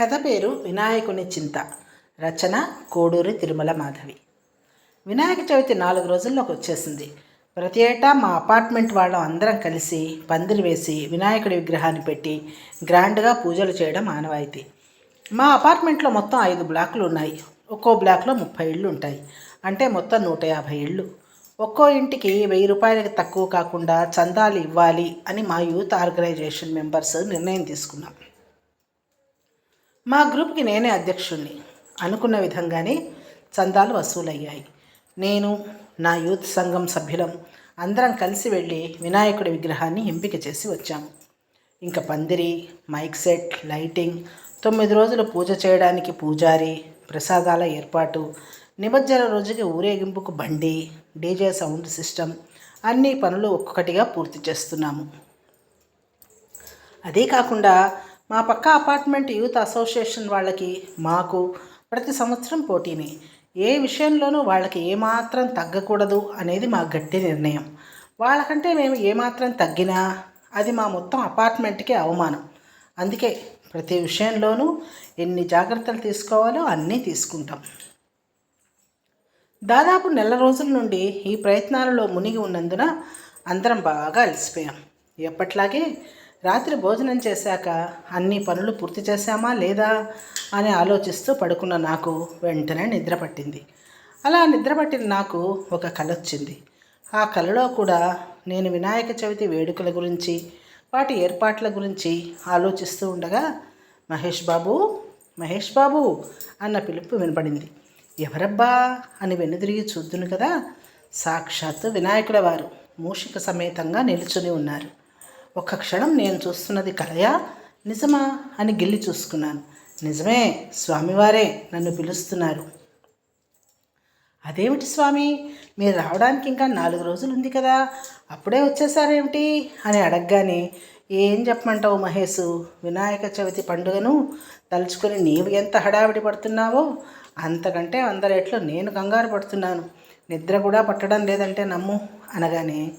కథ పేరు వినాయకుని చింత. రచన కోడూరి తిరుమల మాధవి. వినాయక చవితి నాలుగు రోజుల్లోకి వచ్చేసింది. ప్రతి ఏటా మా అపార్ట్మెంట్ వాళ్ళం అందరం కలిసి పందిరి వేసి వినాయకుడి విగ్రహాన్ని పెట్టి గ్రాండ్గా పూజలు చేయడం ఆనవాయితీ. మా అపార్ట్మెంట్లో మొత్తం ఐదు బ్లాకులు ఉన్నాయి. ఒక్కో బ్లాక్లో ముప్పై ఇళ్ళు ఉంటాయి. అంటే మొత్తం నూట యాభై ఇళ్ళు. ఒక్కో ఇంటికి వెయ్యి రూపాయలకి తక్కువ కాకుండా చందాలు ఇవ్వాలి అని మా యూత్ ఆర్గనైజేషన్ మెంబర్స్ నిర్ణయం తీసుకున్నాం. మా గ్రూప్కి నేనే అధ్యక్షుణ్ణి. అనుకున్న విధంగానే చందాలు వసూలయ్యాయి. నేను నా యూత్ సంఘం సభ్యులం అందరం కలిసి వెళ్ళి వినాయకుడి విగ్రహాన్ని ఎంపిక చేసి వచ్చాము. ఇంకా పందిరి మైక్ సెట్ లైటింగ్ తొమ్మిది రోజులు పూజ చేయడానికి పూజారి ప్రసాదాల ఏర్పాటు నిమజ్జన రోజుకి ఊరేగింపుకు బండి డీజే సౌండ్ సిస్టమ్ అన్ని పనులు ఒక్కొక్కటిగా పూర్తి చేస్తున్నాము. అదే కాకుండా మా పక్క అపార్ట్మెంట్ యూత్ అసోసియేషన్ వాళ్ళకి మాకు ప్రతి సంవత్సరం పోటీని. ఏ విషయంలోనూ వాళ్ళకి ఏమాత్రం తగ్గకూడదు అనేది మా గట్టి నిర్ణయం. వాళ్ళకంటే మేము ఏమాత్రం తగ్గినా అది మా మొత్తం అపార్ట్మెంట్కి అవమానం. అందుకే ప్రతి విషయంలోనూ ఎన్ని జాగ్రత్తలు తీసుకోవాలో అన్నీ తీసుకుంటాం. దాదాపు నెల రోజుల నుండి ఈ ప్రయత్నాలలో మునిగి ఉన్నందున అందరం బాగా అలసిపోయాం. ఎప్పట్లాగే రాత్రి భోజనం చేశాక అన్ని పనులు పూర్తి చేశామా లేదా అని ఆలోచిస్తూ పడుకున్న నాకు వెంటనే నిద్ర పట్టింది. అలా నిద్ర పట్టిన నాకు ఒక కళ వచ్చింది. ఆ కళలో కూడా నేను వినాయక చవితి వేడుకల గురించి వాటి ఏర్పాట్ల గురించి ఆలోచిస్తూ ఉండగా మహేష్ బాబు మహేష్ బాబు అన్న పిలుపు వినపడింది ఎవరబ్బా అని వెనుదిరిగి చూద్దును కదా సాక్షాత్తు వినాయకుల వారు. మూషిక సమేతంగా నిలుచుని ఉన్నారు. ఒక్క క్షణం నేను చూస్తున్నది కలయా? నిజమా అని గిల్లి చూసుకున్నాను. నిజమే స్వామివారే నన్ను పిలుస్తున్నారు. అదేమిటి స్వామి? మీరు రావడానికి ఇంకా నాలుగు రోజులు ఉంది కదా. అప్పుడే వచ్చేసారేమిటి అని అడగగానే ఏం చెప్పమంటావు మహేషు వినాయక చవితి పండుగను తలుచుకొని నీవు ఎంత హడావిడి పడుతున్నావో అంతకంటే వంద రేట్లు నేను కంగారు పడుతున్నాను. నిద్ర కూడా పట్టడం లేదంటే నమ్ము అనగానే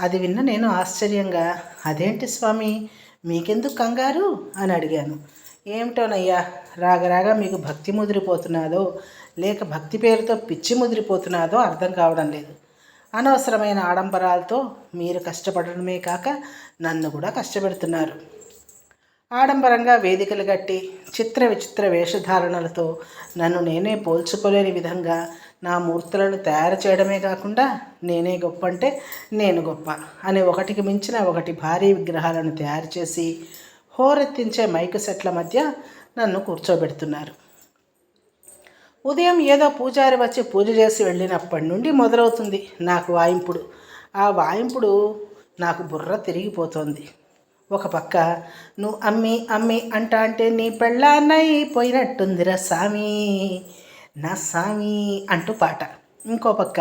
అది విన్న నేను ఆశ్చర్యంగా అదేంటి స్వామి? మీకెందుకు కంగారు? అని అడిగాను. ఏమిటోనయ్యా రాగరాగా మీకు భక్తి ముదిరిపోతున్నాదో లేక భక్తి పేరుతో పిచ్చి ముదిరిపోతున్నాదో అర్థం కావడం లేదు. అనవసరమైన ఆడంబరాలతో మీరు కష్టపడడమే కాక నన్ను కూడా కష్టపెడుతున్నారు. ఆడంబరంగా వేదికలు కట్టి చిత్ర విచిత్ర వేషధారణలతో నన్ను నేనే పోల్చుకోలేని విధంగా నా మూర్తులను తయారు చేయడమే కాకుండా నేనే గొప్ప అంటే నేను గొప్ప అనే ఒకటికి మించిన ఒకటి భారీ విగ్రహాలను తయారు చేసి హోరెత్తించే మైకు సెట్ల మధ్య నన్ను కూర్చోబెడుతున్నారు. ఉదయం ఏదో పూజారి వచ్చి పూజ చేసి వెళ్ళినప్పటి నుండి మొదలవుతుంది నాకు వాయింపుడు. ఆ వాయింపుడు నాకు బుర్ర తిరిగిపోతుంది. ఒక పక్క నువ్వు అమ్మి అమ్మి అంట అంటే నీ పెళ్ళాన్నయి పోయినట్టుందిరా సామీ. నా సామి అంటూ పాట. ఇంకో పక్క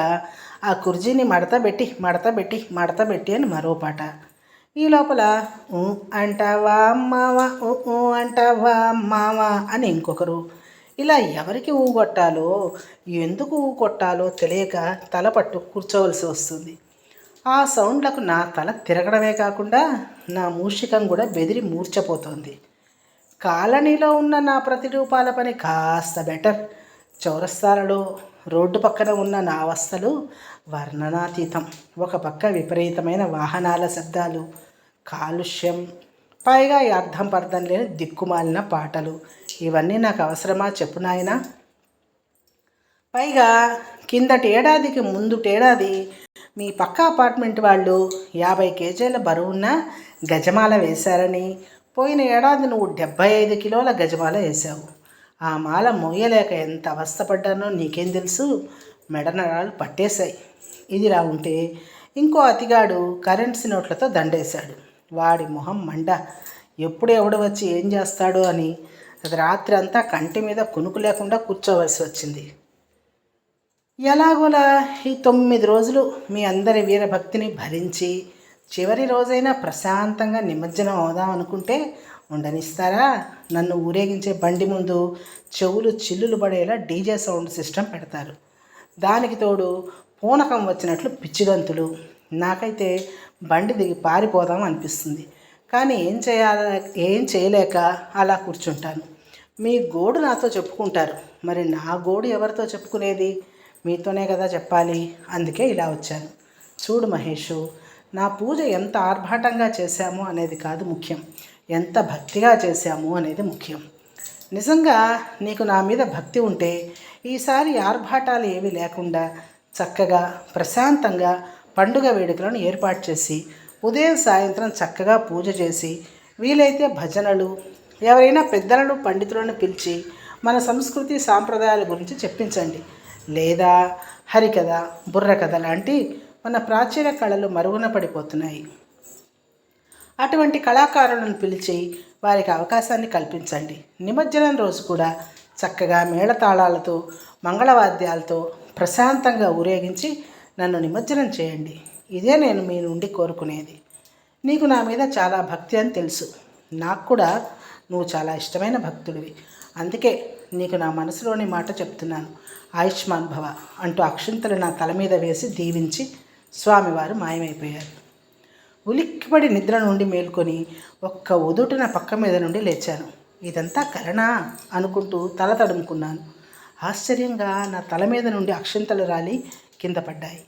ఆ కుర్జీని మడత పెట్టి మడత పెట్టి మడత పెట్టి అని మరో పాట. ఈ లోపల ఊ అంటావా మావా ఊ అంటావా మావా అని ఇంకొకరు. ఇలా ఎవరికి ఊ కొట్టాలో ఎందుకు ఊ కొట్టాలో తెలియక తల పట్టు కూర్చోవలసి వస్తుంది. ఆ సౌండ్లకు నా తల తిరగడమే కాకుండా నా మూషికం కూడా బెదిరి మూర్చపోతోంది. కాలనీలో ఉన్న నా ప్రతిరూపాల పని కాస్త బెటర్. చౌరస్తాలలో రోడ్డు పక్కన ఉన్న నా అవస్థలు వర్ణనాతీతం. ఒక పక్క విపరీతమైన వాహనాల శబ్దాలు కాలుష్యం పైగా ఈ అర్థం పర్థం లేని దిక్కుమాలిన పాటలు. ఇవన్నీ నాకు అవసరమా చెప్పు నాయనా. పైగా కిందటి ఏడాదికి ముందుటేడాది మీ పక్క అపార్ట్మెంట్ వాళ్ళు యాభై కేజీల బరువున్న గజమాల వేశారని పోయిన ఏడాది నువ్వు డెబ్బై ఐదు కిలోల గజమాల వేసావు ఆ మాల మోయలేక ఎంత అవస్థపడ్డానో నీకేం తెలుసు? మెడనరాలు పట్టేశాయి. ఇదిలా ఉంటే ఇంకో అతిగాడు కరెన్సీ నోట్లతో దండేశాడు. వాడి మొహం మండ. ఎప్పుడు ఎవడు వచ్చి ఏం చేస్తాడు అని అది రాత్రి అంతా కంటి మీద కునుకు లేకుండా కూర్చోవలసి వచ్చింది. ఎలాగోలా ఈ తొమ్మిది రోజులు మీ అందరి వీరభక్తిని భరించి చివరి రోజైనా ప్రశాంతంగా నిమజ్జనం అవుదాం అనుకుంటే ఉండనిస్తారా? నన్ను ఊరేగించే బండి ముందు చెవులు చిల్లులు పడేలా డీజే సౌండ్ సిస్టమ్ పెడతారు. దానికి తోడు పూనకం వచ్చినట్లు పిచ్చిగంతులు. నాకైతే బండి దిగి పారిపోదాం అనిపిస్తుంది. కానీ ఏం చేయాల ఏం చేయలేక అలా కూర్చుంటాను. మీ గోడు నాతో చెప్పుకుంటారు. మరి నా గోడు ఎవరితో చెప్పుకునేది? మీతోనే కదా చెప్పాలి. అందుకే ఇలా వచ్చాను. చూడు మహేషు నా పూజ ఎంత ఆర్భాటంగా చేశాము అనేది కాదు ముఖ్యం. ఎంత భక్తిగా చేశాము అనేది ముఖ్యం. నిజంగా నీకు నా మీద భక్తి ఉంటే ఈసారి ఆర్భాటాలు ఏవి లేకుండా చక్కగా ప్రశాంతంగా పండుగ వేడుకలను ఏర్పాటు చేసి ఉదయం సాయంత్రం చక్కగా పూజ చేసి వీలైతే భజనలు ఎవరైనా పెద్దలను పండితులను పిలిచి మన సంస్కృతి సాంప్రదాయాల గురించి చెప్పించండి. లేదా హరికథ బుర్రకథ లాంటి మన ప్రాచీన కళలు మరుగున పడిపోతున్నాయి. అటువంటి కళాకారులను పిలిచి వారికి అవకాశాన్ని కల్పించండి. నిమజ్జనం రోజు కూడా చక్కగా మేళతాళాలతో మంగళవాద్యాలతో ప్రశాంతంగా ఊరేగించి నన్ను నిమజ్జనం చేయండి. ఇదే నేను మీ నుండి కోరుకునేది. నీకు నా మీద చాలా భక్తి అని తెలుసు. నాకు కూడా నువ్వు చాలా ఇష్టమైన భక్తుడివి. అందుకే నీకు నా మనసులోని మాట చెప్తున్నాను. ఆయుష్మాన్ భవ అంటూ అక్షింతలు నా తల మీద వేసి దీవించి స్వామివారు మాయమైపోయారు. ఉలిక్కిపడి నిద్ర నుండి మేల్కొని ఒక్క ఉదుటిన పక్క మీద నుండి లేచాను. ఇదంతా కలనా అనుకుంటూ తల తడుముకున్నాను. ఆశ్చర్యంగా నా తల మీద నుండి అక్షింతలు రాలి కింద పడ్డాయి.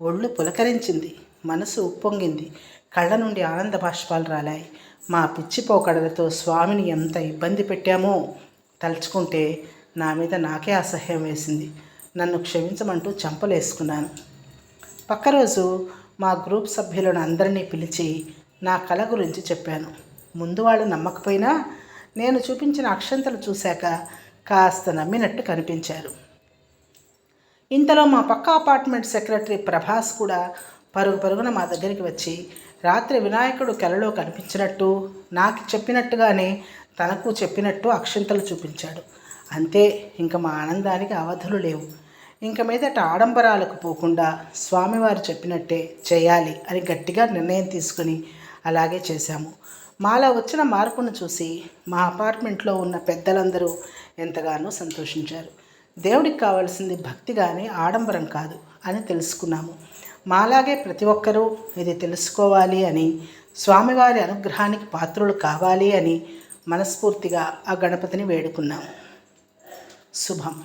ఒళ్ళు పులకరించింది. మనసు ఉప్పొంగింది. కళ్ళ నుండి ఆనంద బాష్పాలు రాలాయి. మా పిచ్చిపోకడలతో స్వామిని ఎంత ఇబ్బంది పెట్టామో తలుచుకుంటే నా మీద నాకే అసహ్యం వేసింది. నన్ను క్షమించమంటూ చంపలేసుకున్నాను. పక్క రోజు మా గ్రూప్ సభ్యులను అందరినీ పిలిచి నా కళ గురించి చెప్పాను. ముందు వాళ్ళు నమ్మకపోయినా నేను చూపించిన అక్షంతలు చూశాక కాస్త నమ్మినట్టు కనిపించారు. ఇంతలో మా పక్క అపార్ట్మెంట్ సెక్రటరీ ప్రభాస్ కూడా పరుగు పరుగున మా దగ్గరికి వచ్చి రాత్రి వినాయకుడు కలలో కనిపించినట్టు నాకు చెప్పినట్టుగానే తనకు చెప్పినట్టు అక్షంతలు చూపించాడు. అంతే ఇంక మా ఆనందానికి అవధులు లేవు. ఇంక మీదట ఆడంబరాలకు పోకుండా స్వామివారు చెప్పినట్టే చేయాలి అని గట్టిగా నిర్ణయం తీసుకుని అలాగే చేశాము. మాలా వచ్చిన మార్పును చూసి మా అపార్ట్మెంట్లో ఉన్న పెద్దలందరూ ఎంతగానో సంతోషించారు. దేవుడికి కావాల్సింది భక్తి కానీ ఆడంబరం కాదు అని తెలుసుకున్నాము. మాలాగే ప్రతి ఒక్కరూ ఇది తెలుసుకోవాలి అని స్వామివారి అనుగ్రహానికి పాత్రులు కావాలి అని మనస్ఫూర్తిగా ఆ గణపతిని వేడుకున్నాము. శుభం.